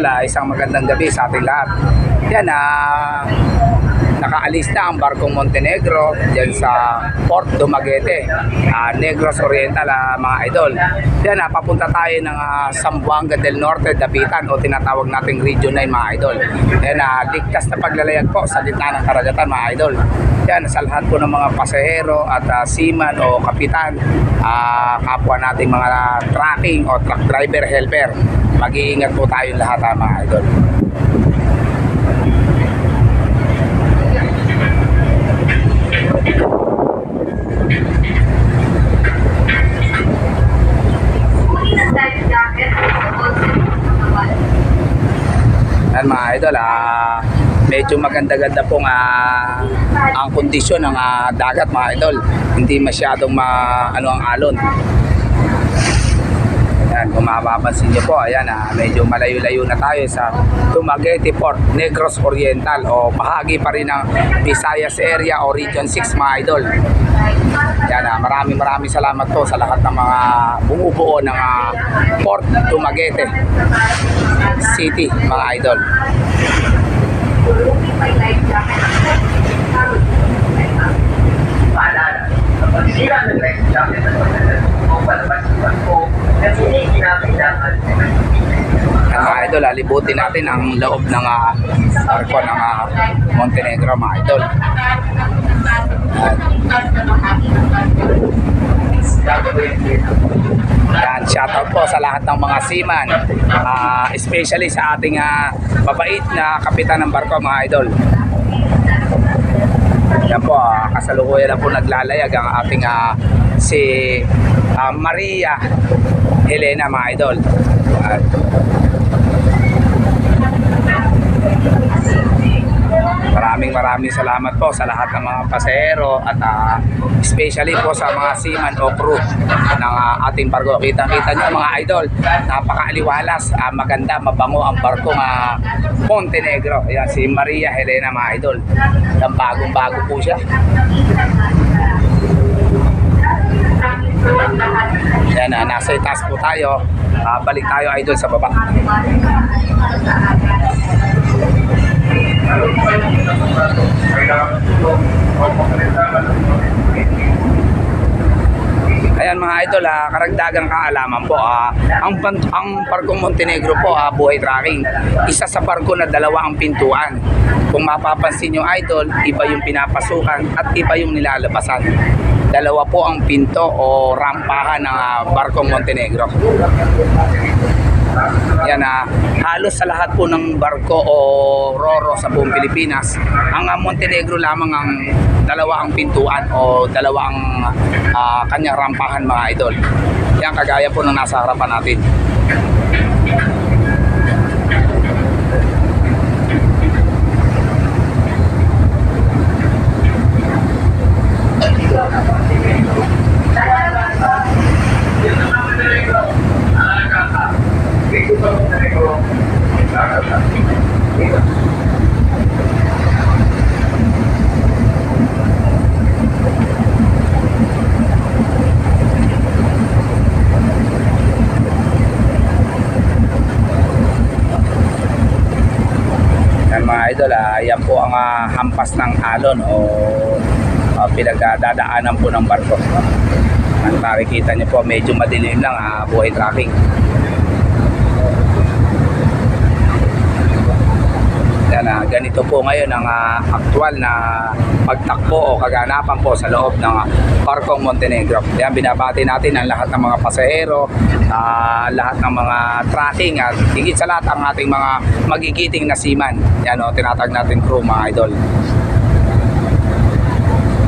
ah, isang magandang gabi sa ating lahat. Yan, ah, nakaalis na ang barkong Montenegro dyan sa Port Dumaguete, ah, Negros Oriental, ah, mga idol. Yan, ah, papunta tayo ng ah, Zamboanga del Norte, Dapitan o tinatawag nating Region 9, mga idol. Yan, ah, ligtas na paglalayag po sa gitna ng karagatan, mga idol. Yan, sa lahat po ng mga pasahero at ah, seaman o kapitan, ah, kapwa nating mga tracking o truck driver helper, mag-iingat po tayong lahat, ah, mga idol. Yan mga idol, ah, medyo maganda-ganda pong ah, ang kondisyon ng ah, dagat mga idol. Hindi masyadong ma, ano ang alon. Yan, kung mapapansin niyo po, ayan, ah, medyo malayo-layo na tayo sa Dumaguete Port, Negros Oriental o bahagi pa rin ng Visayas area o Region 6 mga idol. Yan, ah, maraming maraming salamat po sa lahat ng mga bumubuo ng ah, Port Dumaguete City mga idol. Paalala, kapag sira ng life jacket at pagdadal mo palabas ng barko na hindi kinakailangan Yan, mga idol, alibutin natin ang loob ng uh, barko ng ah, Montenegro mga idol. Yan, shoutout po sa lahat ng mga seaman, ah, especially sa ating ah, mabait na kapitan ng barko mga idol. Yan po, ah, kasalukuyan na po naglalayag ang ating ah, si ah, Maria Helena mga idol. Yan. Maraming salamat po sa lahat ng mga pasahero at ah, especially po sa mga seaman o crew ng ah, ating barko. Kita-kita nyo mga idol, napakaaliwalas, ah, maganda, mabango ang barko nga Montenegro. Ayan, si Maria Helena mga idol. Ang bagong-bago po siya. Yan, ah, nasa itaas po tayo. Ah, balik tayo idol sa baba. Ayan mga idol, ah, karagdagang kaalaman po. Ah, ang, ang Barkong Montenegro po, ah, buhay tracking, isa sa barko na dalawa ang pintuan. Kung mapapansin nyo idol, iba yung pinapasukan at iba yung nilalabasan. Dalawa po ang pinto o rampahan ng ah, Barkong Montenegro. Yan na halos sa lahat po ng barko o roro sa buong Pilipinas, ang ah, Montenegro lamang ang dalawa ang pintuan o dalawa ang ah, kanyang rampahan mga idol. Yan kagaya po ng nasa harapan natin. Yan mga idol, ah, yan po ang ah, hampas ng alon o uh, pinagdadaanan po ng barko. Ang makikita niyo po, medyo madilim lang ah, buhay tracking. Yan, ah, ganito po ngayon ang ah, aktual na pagtakbo o kaganapan po sa loob ng ah, Barkong Montenegro. Yan, binabati natin ang lahat ng mga pasahero, ah, lahat ng mga tracking at higit sa lahat ang ating mga magigiting na seaman. Yan o, tinatag natin crew mga idol.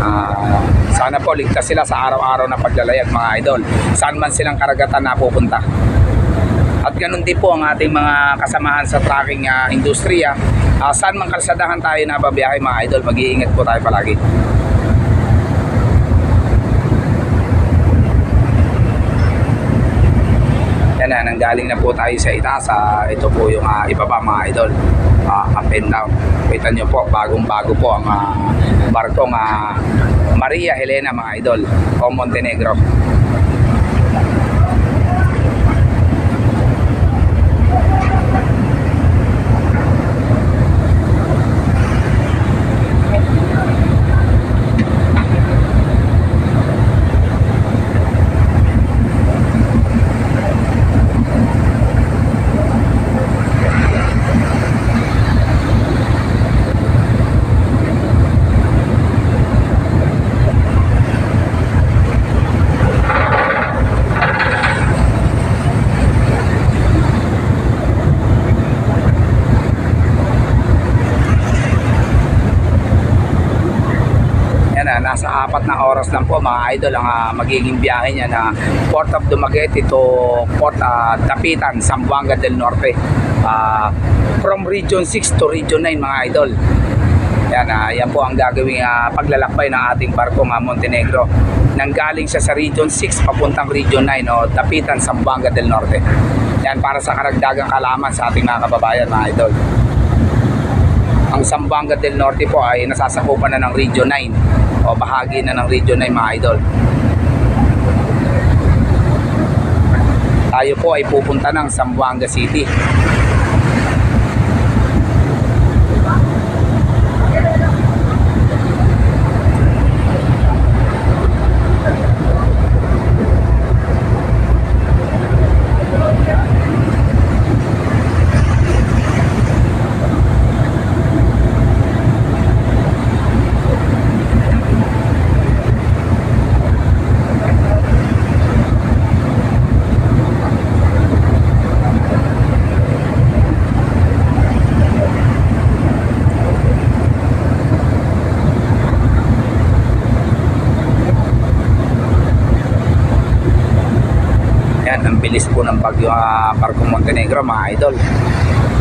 Ah, sana po ligtas sila sa araw-araw na paglalayag mga idol. Saan man silang karagatan napupunta. At ganun din po ang ating mga kasamahan sa tracking ah, industriya. Ah, saan man kalsadahan tayo na babiyahe mga idol, mag-iingat po tayo palagi. Yan na, nanggaling na po tayo sa itaas. Ah, ito po yung ah, ibaba mga idol. Ah, up and down. Kita nyo po, bagong-bago po ang ah, barkong ah, Maria Helena mga idol o Montenegro. Nasa apat na oras lang po mga idol ang ah, magiging biyahe niya na Port of Dumaguete to Port ah, Dapitan, Zamboanga del Norte. Ah, from Region 6 to Region 9 mga idol. Yan, ah, yan po ang gagawing ah, paglalakbay ng ating barkong ah, Montenegro. Nanggaling siya sa Region 6 papuntang Region 9 o Dapitan, Zamboanga del Norte. Yan para sa karagdagang kalaman sa ating mga kababayan mga idol. Ang Zamboanga del Norte po ay nasasakupan na ng Region 9 o bahagi na ng Region 9 mga idol. Tayo po ay pupunta ng Zamboanga City. Bilis po ng bagyo uh, Barkong Montenegro mga idol.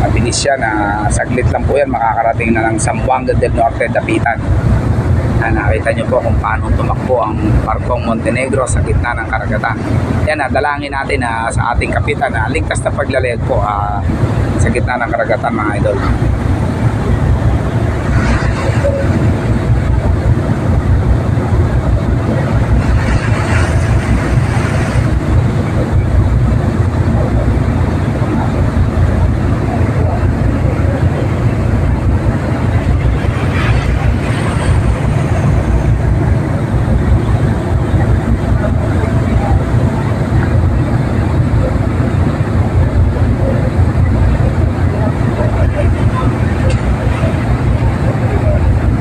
Mabilis siya na saglit lang po yan makakarating na ng Zamboanga del Norte, Dapitan. Na nakita nyo po kung paano tumakbo ang Barkong Montenegro sa gitna ng karagatan. Yan, na dalangin natin na sa ating kapitan na ligtas na paglalayag po ah, sa gitna ng karagatan mga idol.